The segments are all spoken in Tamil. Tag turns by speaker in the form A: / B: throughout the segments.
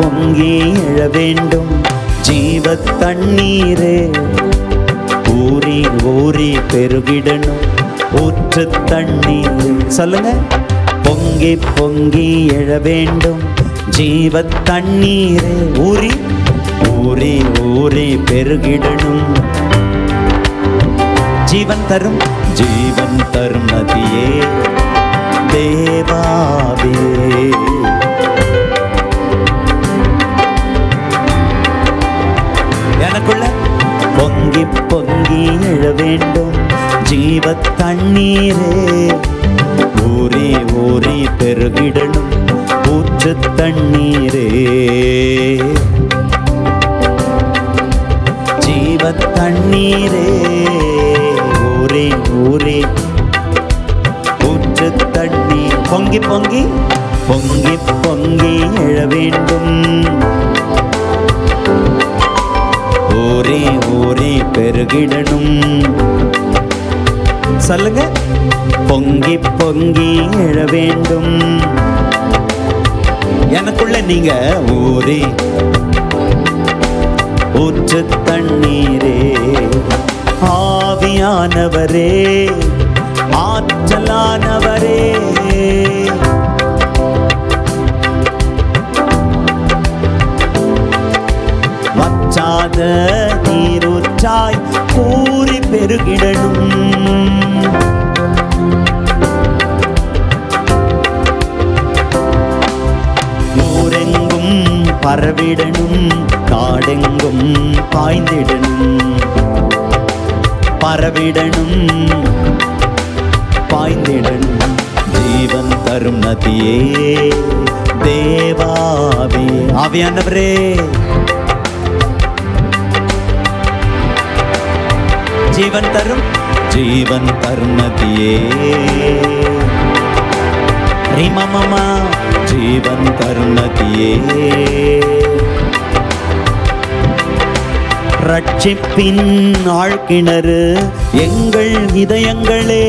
A: பொங்கி எழ வேண்டும். ஜீவ தண்ணீரே. ஊறி ஊறி பெருகிடணும். ஊற்று தண்ணீர். சொல்லுங்க. பொங்கி பொங்கி எழ வேண்டும். ஜீவ தண்ணீரே. ஊறி ஊறி ஊறி பெருகிடணும். ஜீவன் தரும். ஜீவன் தரும் நதியே. தேவாவே. தண்ணீரே. ஊறி ஊறி பெருகிடணும் ஊற்று தண்ணீரே. ஜீவ தண்ணீரே. ஊரே ஊரே ஊற்று தண்ணீர் பொங்கி பொங்கி பொங்கி பொங்கி எழ வேண்டும். ஊரே ஊரே பெருகிடணும் சொல்லுங்க. பொங்கி பொங்கி எழ வேண்டும். எனக்குள்ள நீங்க ஊரே ஊற்று தண்ணீரே ஆவியானவரே ஆற்றலானவரே. வச்சாத நீரூற்றாய் ஊறி பெருகிடணும். ஊரெங்கும் பரவிடணும் காடெங்கும் பாய்ந்திடணும். பரவிடணும் பாய்ந்திடணும். ஜீவன் தரும் நதியே தேவாவே. ஆவியானவரே. ஜீவன் தரும் ஜீவன் தரும் நதியே ரிமமமா ஜீவன் தரும் நதியே ரட்சிப்பின் ஆழ்கிணறு எங்கள் இதயங்களே.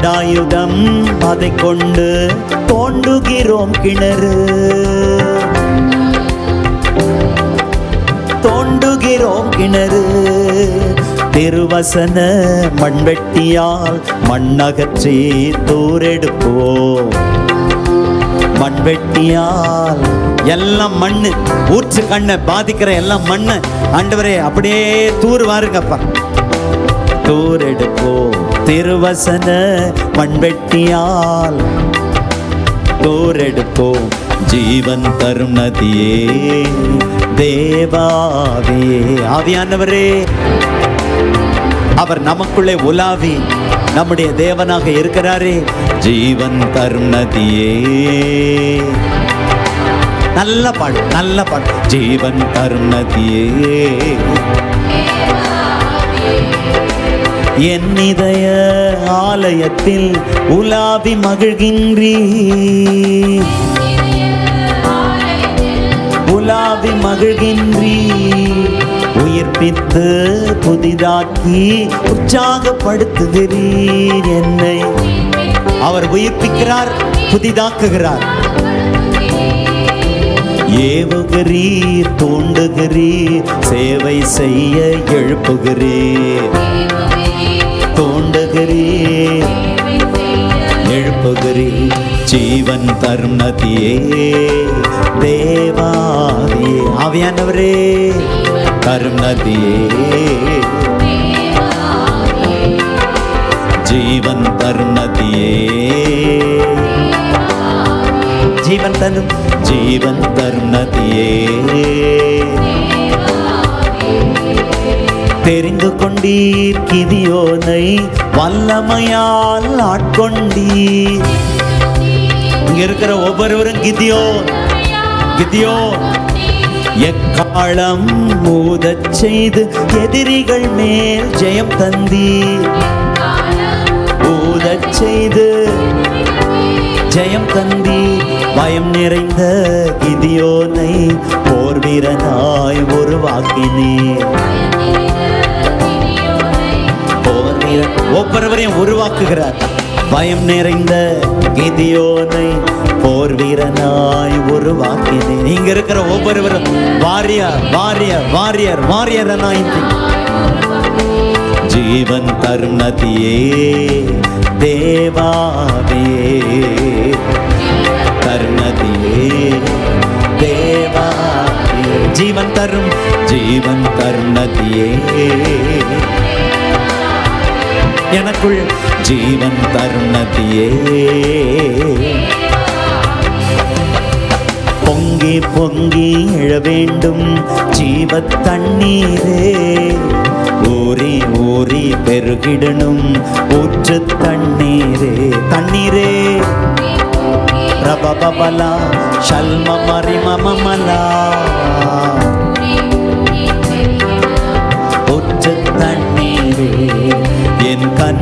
A: கண்டாயுதம் அதை கொண்டு தோண்டுகிறோம் கிணறு. தோண்டுகிறோம் கிணறு. திருவசன மண்வெட்டியால் மண்ணகற்றி தூரெடுப்போம். மண்வெட்டியால் எல்லாம் மண்ணு ஊற்று கண்ணை பாதிக்கிற எல்லாம் மண்ணு. ஆண்டவரே அப்படியே தூர் வாருங்கப்பா தூரெடுப்போம். திருவசன மண்வெட்டியால் தூரெடுப்போம் ஜீவன் தரும் நதியே தேவாவியே ஆவியானவரே அவர் நமக்குள்ளே உலாவி நம்முடைய தேவனாக இருக்கிறாரே. ஜீவன் தரும் நதியே நல்ல பாடு நல்ல பாடு. ஜீவன் தரும் நதியே என் இதய ஆலயத்தில் உலாவி மகிழ்கின்றீ. உலாவி மகிழ்கின்றீ. உயிர்ப்பித்து புதிதாக்கி உற்சாகப்படுத்துகிறீர் என்னை. அவர் உயிர்ப்பிக்கிறார் புதிதாக்குகிறார். ஏவுகிறீர் தூண்டுகிறீர் சேவை செய்ய எழுப்புகிறீர். ஜீவன் தரும் தேவாதியே ஆவியானவரே தரும் ஜீவன் தரும் ஜீவன் தரும் ஜீவன் தரும் தெரிந்து கொண்டீர் கிதியோனை வல்லமையால் ஆட்கொண்டீர் இங்க இருக்கிற ஒவ்வொருவரும் கிதியோ கிதியோ எக்காலம் மூதச் செய்து எதிரிகள் மேல் ஜெயம் தந்தி ஊதச் செய்து ஜெயம் தந்தி பயம் நிறைந்த கிதியோனை போர் வீரனாய் உருவாக்கினீர். போர் உருவாக்குகிறார் ஒவ்வொருவரையும் உருவாக்குகிறார். பயம் நிறைந்த கிதியோனை போர் வீரனாய் உருவாக்கினேன் நீங்க இருக்கிற ஒவ்வொருவரும் வாரியர் வாரியர் வாரியர் வாரியரனாய். ஜீவன் தரும் நதியே தேவாவே. தருணதியே தேவாவே. ஜீவன் தரும் ஜீவன் தரும் நதியே எனக்குள் ஜீவன் தரும் நதியே பொங்கி பொங்கி எழ வேண்டும் ஜீவ தண்ணீரே. ஊறி ஊறி பெருகிடணும் ஊற்று தண்ணீரே. தண்ணீரே. ரபபலா சல்ம மரிமமலா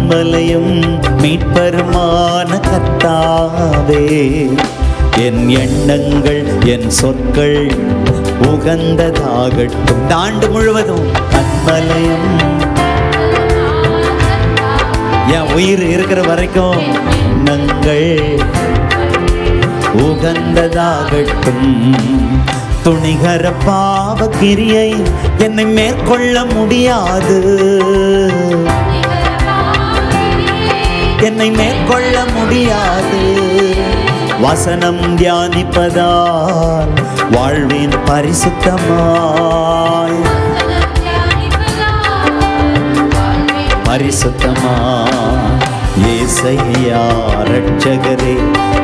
A: என் மீட்பருமான கத்தாவே. என் எண்ணங்கள் என் சொற்கள் உகந்ததாகட்டும். இந்த ஆண்டு முழுவதும் கண்மலையும் என் உயிர் இருக்கிற வரைக்கும் எண்ணங்கள் உகந்ததாகட்டும். துணிகர பாவ கிரியை என்னை மேற்கொள்ள முடியாது. என்னை மேற்கொள்ள முடியாது. வசனம் தியானிப்பதால் வாழ்வின் பரிசுத்தமாய். பரிசுத்தமா ஏசையா ரட்சகரே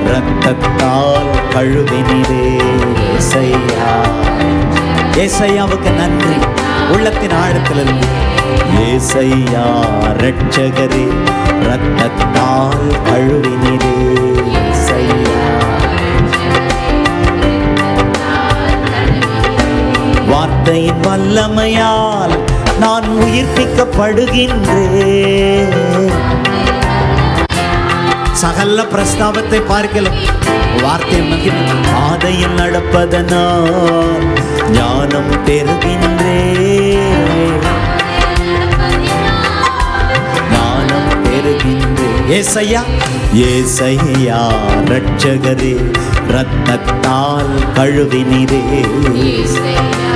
A: ரத்தத்தால் கழுவினிரே ஏசையா. ஏசையாவுக்கு நன்றி. உள்ளத்தின் ஆழத்திலிருந்து ஏசையா ரட்சகரே ரத்தத்தால் கழுவினிரே ஏசையா வார்த்தையின் வல்லமையால் நான் உயிர்ப்பிக்கப்படுகின்றேன். சகல பிரஸ்தாபத்தை பார்க்கலாம் வார்த்தை மகிமை பாதையில் நடப்பதனால் ஞானம் பெறுகின்றேன். ஏசையா. ஏசையா ரட்சகரே ரத்தத்தால் கழுவினிரே.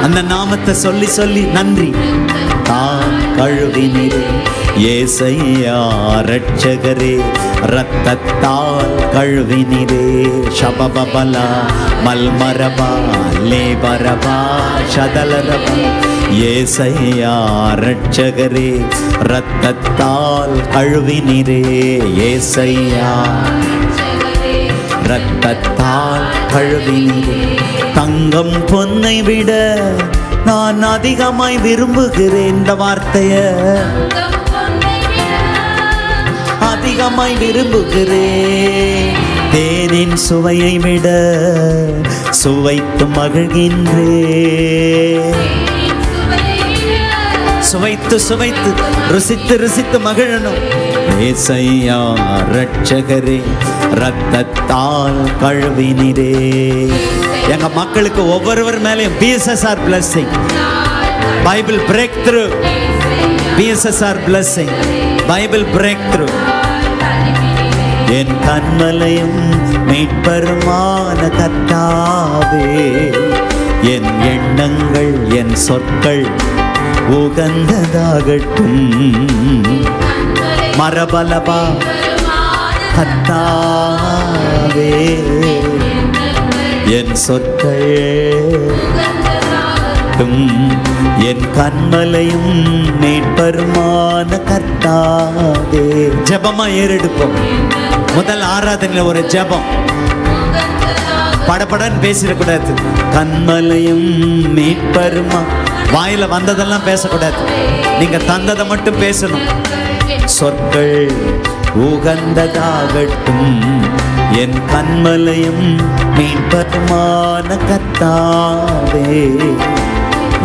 A: அந்த நாமத்தை சொல்லி சொல்லி நன்றி. தான் கழுவினிரே. ஏசையா ரட்சகரே ரத்தத்தால் கழுவினிரே. ஷபபலா மல்மரபா லேபரபா ஷதலரபா ஏசையா ரட்சகரே ரத்தத்தால் கழுவினிரே ஏசையா. ரத்தத்தால் கழுவினிரே. தங்கம் பொன்னை விட நான் அதிகமாய் விரும்புகிறேன் இந்த வார்த்தைய. அதிகமாய் விரும்புகிறேன். தேனின் சுவையை விட சுவைத்து மகிழ்கின்றேன். சுவைத்து சுவைத்து ருசித்து ருசித்து மகிழணும். ஏசையா ரட்சகரே ரத்தத்தால் கழுவினிரே எங்க மக்களுக்கு ஒவ்வொருவர் மேலேயும் B S S R blessing Bible breakthrough B S S R blessing Bible breakthrough என் கண்மலையும் மீட்பருமான கத்தாவே என் எண்ணங்கள் என் சொற்கள் உகந்ததாகட்டும். மரபலபா கத்தாவே என் சொற்கள். என் கண்மலையும் மீட்பருமான கர்த்தாவே. ஜெபமா ஏறெடுப்போம் முதல் ஆராதனையில ஒரு ஜெபம். படபடன்னு பேசிடக்கூடாது. கண்மலையும் மீட்பருமா வாயில வந்ததெல்லாம் பேசக்கூடாது. நீங்க தந்ததை மட்டும் பேசணும். சொற்கள் உகந்ததாகட்டும். என் கண்மலையும் மீட்பருமான கத்தாவே.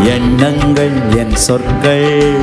A: எண்ணங்கள் என் சொற்கள்